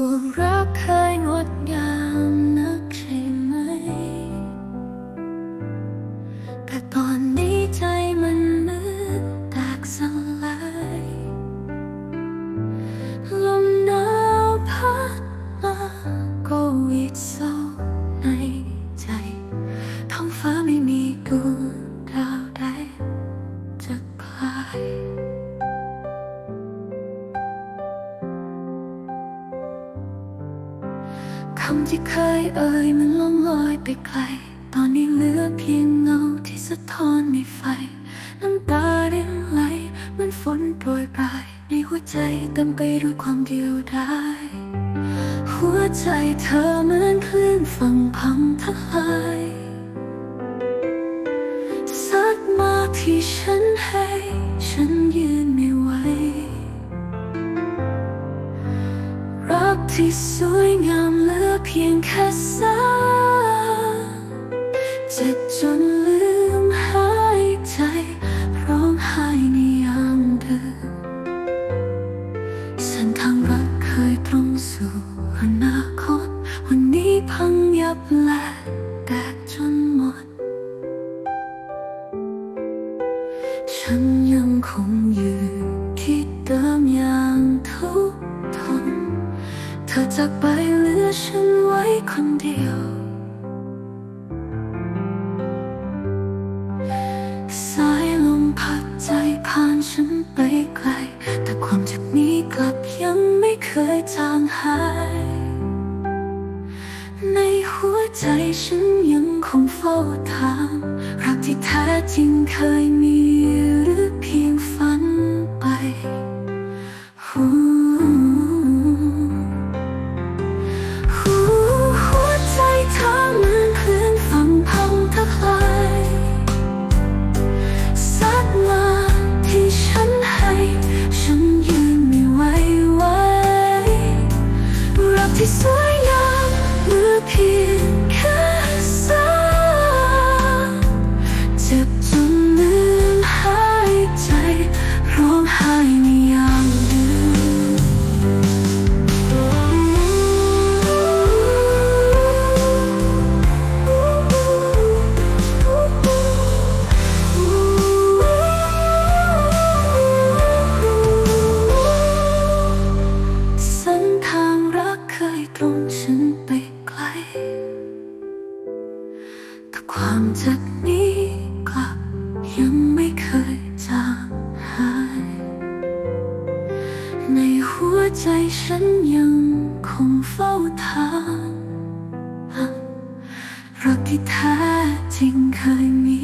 ว่ารักเคยงดงามนักใช่ไหม แต่ตอนนี้ใจมันมืดแตกสลายลมหนาวพัดมาก็วิดเศร้าในใจท้องฟ้าไม่มีดวงดาวใดจะคลาย คำที่เคยเอ่ยมันล่องลอยไปไกล ตอนนี้เหลือเพียงเงาที่สะท้อนในไฟ น้ำตาเรินไหลมันฝนโปรยปลาย ในหัวใจเต็มไปด้วยความเดียวดายหัวใจเธอเหมือนคลื่นฝั่งพังทลายซัดมาที่ฉันให้ ฉันยืนไม่ไหวรักที่สวยงาม เพียงแค่สาเจ็บจนลืมหายใจร้องไห้ในยามดึกเส้นทางรักเคยตรงสู่อนาคตวันนี้พังยับและแตกจนหมด ฉันยังคงยืนที่เดิมอย่างทุกทน ธอจากไปเหลือฉันไว้คนเดียว สายลมพัดใจผ่านฉันไปไกล แต่ความเจ็บนี้กลับยังไม่เคยจางหาย ในหัวใจฉันยังคงเฝ้าถามรักที่แท้จริงเคยมี เจ็บจนลืมหายใจร้องไห้ในยามดึกเส้นทางรักเคยตรงฉันไปไกล แต่ความเจ็บนี้ ฉันยังคงเฝ้าถามรักที่แท้จริงเคยมี